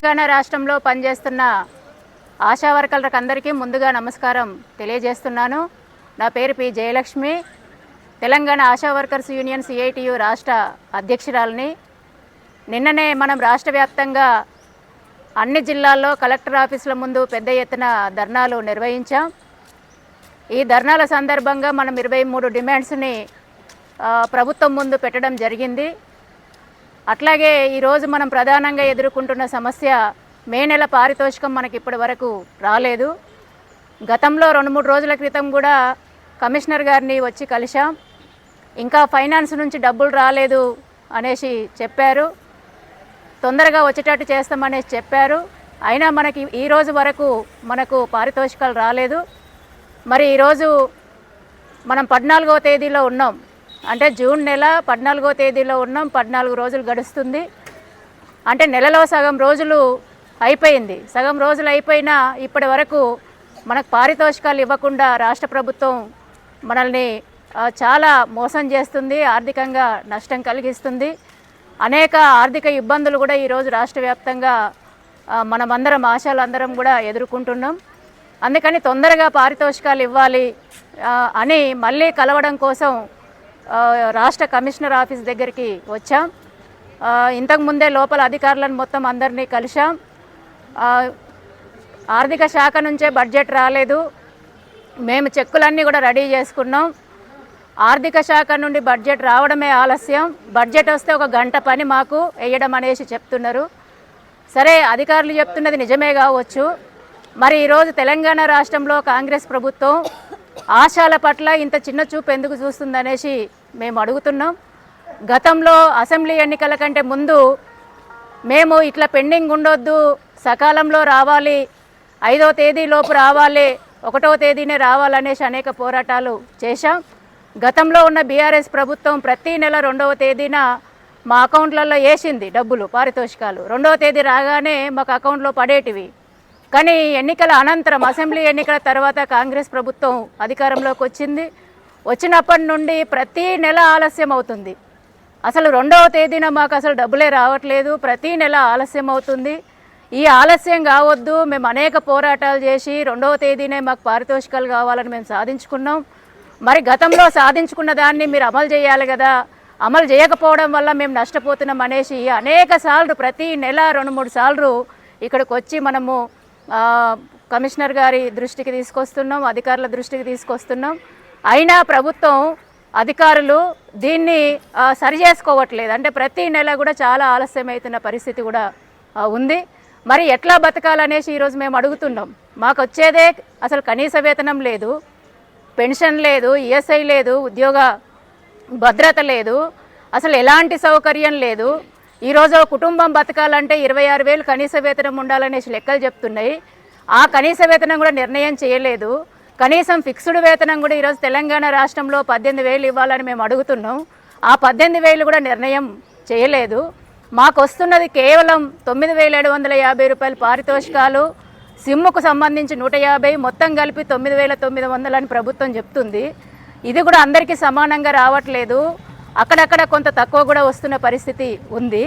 తెలంగాణ రాష్ట్రంలో పనిచేస్తున్న ఆశా వర్కర్లకు అందరికీ ముందుగా నమస్కారం తెలియజేస్తున్నాను. నా పేరు P Jayalakshmi. Telangana ASHA workers union CITU రాష్ట్ర అధ్యక్షురాలని. నిన్ననే మనం రాష్ట్ర వ్యాప్తంగా అన్ని జిల్లాల్లో కలెక్టర్ ఆఫీసుల ముందు పెద్ద ఎత్తున ధర్నాలు నిర్వహించాం. ఈ ధర్నాల సందర్భంగా మనం ఇరవై మూడు డిమాండ్స్ని ప్రభుత్వం ముందు పెట్టడం జరిగింది. అట్లాగే ఈరోజు మనం ప్రధానంగా ఎదుర్కొంటున్న సమస్య మే నెల పారితోషికం మనకి ఇప్పటి వరకు రాలేదు. గతంలో రెండు మూడు రోజుల క్రితం కూడా కమిషనర్ గారిని వచ్చి కలిశాం. ఇంకా ఫైనాన్స్ నుంచి డబ్బులు రాలేదు అనేసి చెప్పారు. తొందరగా వచ్చేటట్టు చేస్తామనేసి చెప్పారు. అయినా మనకి ఈ రోజు వరకు మనకు పారితోషికాలు రాలేదు. మరి ఈరోజు మనం పద్నాలుగవ తేదీలో ఉన్నాం. అంటే జూన్ నెల పద్నాలుగో తేదీలో ఉన్నాం పద్నాలుగు రోజులు గడుస్తుంది. అంటే నెలలో సగం రోజులు అయిపోయింది. సగం రోజులు అయిపోయినా ఇప్పటి వరకు మనకు పారితోషికాలు ఇవ్వకుండా రాష్ట్ర ప్రభుత్వం మనల్ని చాలా మోసం చేస్తుంది ఆర్థికంగా నష్టం కలిగిస్తుంది. అనేక ఆర్థిక ఇబ్బందులు కూడా ఈరోజు రాష్ట్ర వ్యాప్తంగా మనమందరం ఆశాలందరం కూడా ఎదుర్కొంటున్నాం. అందుకని తొందరగా పారితోషికాలు ఇవ్వాలి అని మళ్ళీ కలవడం కోసం రాష్ట్ర కమిషనర్ ఆఫీస్ దగ్గరికి వచ్చాం. ఇంతకుముందే లోపల అధికారులను మొత్తం అందరినీ కలిశాం. ఆర్థిక శాఖ నుంచే బడ్జెట్ రాలేదు. మేము చెక్కులన్నీ కూడా రెడీ చేసుకున్నాం. ఆర్థిక శాఖ నుండి బడ్జెట్ రావడమే ఆలస్యం. బడ్జెట్ వస్తే ఒక గంట పని మాకు వేయడం అనేసి చెప్తున్నారు. సరే అధికారులు చెప్తున్నది నిజమే కావచ్చు. మరి ఈరోజు తెలంగాణ రాష్ట్రంలో కాంగ్రెస్ ప్రభుత్వం ఆశాల పట్ల ఇంత చిన్న చూపు ఎందుకు చూస్తుందనేసి మేము అడుగుతున్నాం. గతంలో అసెంబ్లీ ఎన్నికల కంటే ముందు మేము ఇట్లా పెండింగ్ ఉండొద్దు సకాలంలో రావాలి ఐదో తేదీ లోపు రావాలి ఒకటో తేదీనే రావాలనేసి అనేక పోరాటాలు చేశాం. గతంలో ఉన్న బీఆర్ఎస్ ప్రభుత్వం ప్రతి నెల రెండవ తేదీన మా అకౌంట్లలో వేసింది డబ్బులు పారితోషికాలు. రెండవ తేదీ రాగానే మాకు అకౌంట్లో పడేటివి. కానీ ఎన్నికల అనంతరం అసెంబ్లీ ఎన్నికల తర్వాత కాంగ్రెస్ ప్రభుత్వం అధికారంలోకి వచ్చింది. వచ్చినప్పటి నుండి ప్రతి నెల ఆలస్యం అవుతుంది. అసలు రెండవ తేదీన మాకు అసలు డబ్బులే రావట్లేదు. ప్రతి నెల ఆలస్యం అవుతుంది. ఈ ఆలస్యం కావద్దు. మేము అనేక పోరాటాలు చేసి రెండవ తేదీనే మాకు పారితోషికాలు కావాలని మేము సాధించుకున్నాం. మరి గతంలో సాధించుకున్న దాన్ని మీరు అమలు చేయాలి కదా. అమలు చేయకపోవడం వల్ల మేము నష్టపోతున్నాం అనేసి అనేక సార్లు ప్రతి నెల రెండు మూడు సార్లు ఇక్కడికి వచ్చి మనము కమిషనర్ గారి దృష్టికి తీసుకొస్తున్నాం అధికారుల దృష్టికి తీసుకొస్తున్నాం. అయినా ప్రభుత్వం అధికారులు దీన్ని సరి చేసుకోవట్లేదు. అంటే ప్రతి నెల కూడా చాలా ఆలస్యమవుతున్న పరిస్థితి కూడా ఉంది. మరి ఎట్లా బతకాలనేసి ఈరోజు మేము అడుగుతున్నాం. మాకు వచ్చేదే అసలు కనీస వేతనం లేదు పెన్షన్ లేదు ఈఎస్ఐ లేదు ఉద్యోగ భద్రత లేదు అసలు ఎలాంటి సౌకర్యం లేదు. ఈరోజు కుటుంబం బతకాలంటే ఇరవై ఆరు వేలు కనీస వేతనం ఉండాలనేసి లెక్కలు చెప్తున్నాయి. ఆ కనీస వేతనం కూడా నిర్ణయం చేయలేదు. కనీసం ఫిక్స్డ్ వేతనం కూడా ఈరోజు తెలంగాణ రాష్ట్రంలో పద్దెనిమిది వేలు ఇవ్వాలని మేము అడుగుతున్నాం. ఆ పద్దెనిమిది వేలు కూడా నిర్ణయం చేయలేదు. మాకు వస్తున్నది కేవలం తొమ్మిది వేల ఏడు వందల యాభై రూపాయల పారితోషికాలు. సిమ్ముకు సంబంధించి నూట యాభై మొత్తం కలిపి తొమ్మిది వేల తొమ్మిది వందలు అని ప్రభుత్వం చెప్తుంది. ఇది కూడా అందరికీ సమానంగా రావట్లేదు. అక్కడక్కడ కొంత తక్కువ కూడా వస్తున్న పరిస్థితి ఉంది.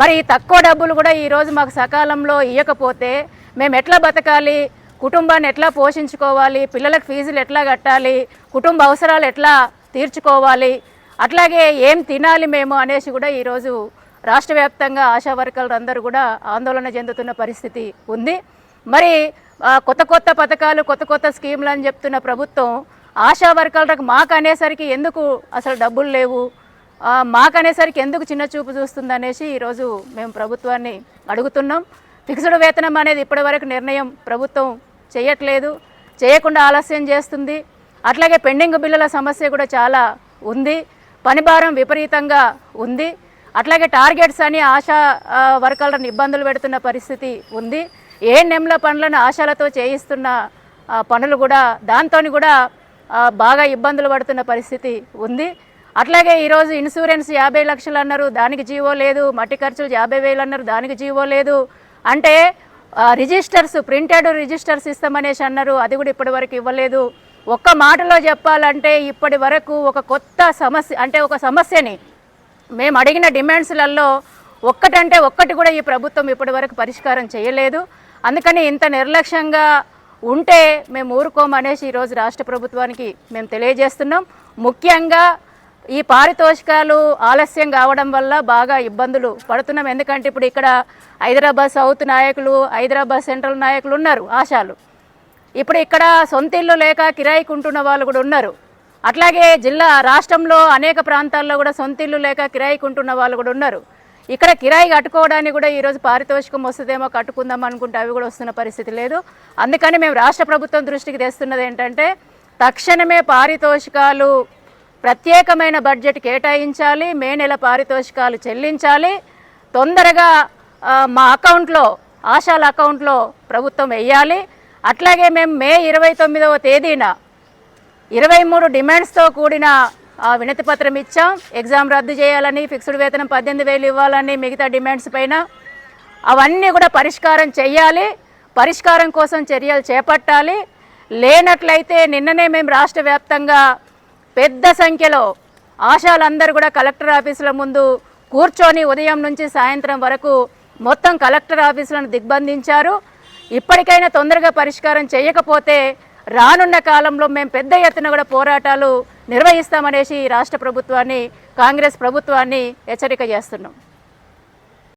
మరి తక్కువ డబ్బులు కూడా ఈరోజు మాకు సకాలంలో ఇవ్వకపోతే మేము ఎట్లా బతకాలి? కుటుంబాన్ని ఎట్లా పోషించుకోవాలి? పిల్లలకు ఫీజులు ఎట్లా కట్టాలి? కుటుంబ అవసరాలు ఎట్లా తీర్చుకోవాలి? అట్లాగే ఏం తినాలి మేము అనేసి కూడా ఈరోజు రాష్ట్ర వ్యాప్తంగా ఆశా వర్కర్లు అందరూ కూడా ఆందోళన చెందుతున్న పరిస్థితి ఉంది. మరి కొత్త కొత్త పథకాలు కొత్త కొత్త స్కీములు అని చెప్తున్న ప్రభుత్వం ఆశా వర్కర్లకు మాకు అనేసరికి ఎందుకు అసలు డబ్బులు లేవు? మాకనేసరికి మాకు అనేసరికి ఎందుకు చిన్న చూపు చూస్తుంది అనేసి ఈరోజు మేము ప్రభుత్వాన్ని అడుగుతున్నాం. ఫిక్స్డ్ వేతనం అనేది ఇప్పటివరకు నిర్ణయం ప్రభుత్వం చేయట్లేదు. చేయకుండా ఆలస్యం చేస్తుంది. అట్లాగే పెండింగ్ బిల్లుల సమస్య కూడా చాలా ఉంది. పనిభారం విపరీతంగా ఉంది. అట్లాగే టార్గెట్స్ అని ఆశా వర్గాలను ఇబ్బందులు పెడుతున్న పరిస్థితి ఉంది. ఏ నెమ్ల పనులను ఆశలతో చేయిస్తున్న పనులు కూడా దాంతో కూడా బాగా ఇబ్బందులు పడుతున్న పరిస్థితి ఉంది. అట్లాగే ఈరోజు ఇన్సూరెన్స్ యాభై లక్షలు అన్నారు దానికి జీవో లేదు మట్టి ఖర్చులు యాభై వేలు అన్నారు దానికి జీవో లేదు. అంటే రిజిస్టర్స్ ప్రింటెడ్ రిజిస్టర్స్ ఇస్తామనేసి అన్నారు అది కూడా ఇప్పటివరకు ఇవ్వలేదు. ఒక్క మాటలో చెప్పాలంటే ఇప్పటి వరకు ఒక కొత్త సమస్య అంటే ఒక సమస్యని మేము అడిగిన డిమాండ్స్లలో ఒక్కటంటే ఒక్కటి కూడా ఈ ప్రభుత్వం ఇప్పటి వరకు పరిష్కారం చేయలేదు. అందుకని ఇంత నిర్లక్ష్యంగా ఉంటే మేము ఊరుకోమనేసి ఈరోజు రాష్ట్ర ప్రభుత్వానికి మేము తెలియజేస్తున్నాం. ముఖ్యంగా ఈ పారితోషికాలు ఆలస్యం కావడం వల్ల బాగా ఇబ్బందులు పడుతున్నాం. ఎందుకంటే ఇప్పుడు ఇక్కడ హైదరాబాద్ సౌత్ నాయకులు హైదరాబాద్ సెంట్రల్ నాయకులు ఉన్నారు ఆశాలు. ఇప్పుడు ఇక్కడ సొంత ఇల్లు లేక కిరాయికి ఉంటున్న వాళ్ళు కూడా ఉన్నారు. అట్లాగే జిల్లా రాష్ట్రంలో అనేక ప్రాంతాల్లో కూడా సొంత ఇల్లు లేక కిరాయికి ఉంటున్న వాళ్ళు కూడా ఉన్నారు. ఇక్కడ కిరాయి కట్టుకోవడానికి కూడా ఈరోజు పారితోషికం వస్తుందేమో కట్టుకుందాం అనుకుంటే అవి కూడా వస్తున్న పరిస్థితి లేదు. అందుకని మేము రాష్ట్ర ప్రభుత్వం దృష్టికి తెస్తున్నది ఏంటంటే తక్షణమే పారితోషికాలు ప్రత్యేకమైన బడ్జెట్ కేటాయించాలి మే నెల పారితోషికాలు చెల్లించాలి. తొందరగా మా అకౌంట్లో ఆశాల అకౌంట్లో ప్రభుత్వం వెయ్యాలి అట్లాగే మేము మే ఇరవై తొమ్మిదవ తేదీన ఇరవై మూడు డిమాండ్స్తో కూడిన వినతిపత్రం వినతి పత్రం ఇచ్చాం. ఎగ్జామ్ రద్దు చేయాలని ఫిక్స్డ్ వేతనం పద్దెనిమిది వేలు ఇవ్వాలని మిగతా డిమాండ్స్ పైన అవన్నీ కూడా పరిష్కారం చేయాలి పరిష్కారం కోసం చర్యలు చేపట్టాలి. లేనట్లయితే నిన్ననే మేము రాష్ట్ర వ్యాప్తంగా పెద్ద సంఖ్యలో ఆశాలందరూ కూడా కలెక్టర్ ఆఫీసుల ముందు కూర్చొని ఉదయం నుంచి సాయంత్రం వరకు మొత్తం కలెక్టర్ ఆఫీసులను దిగ్బంధించారు. ఇప్పటికైనా తొందరగా పరిష్కారం చేయకపోతే రానున్న కాలంలో మేము పెద్ద ఎత్తున కూడా పోరాటాలు నిర్వహిస్తామనేసి రాష్ట్ర ప్రభుత్వాన్ని కాంగ్రెస్ ప్రభుత్వాన్ని హెచ్చరిక చేస్తున్నాం.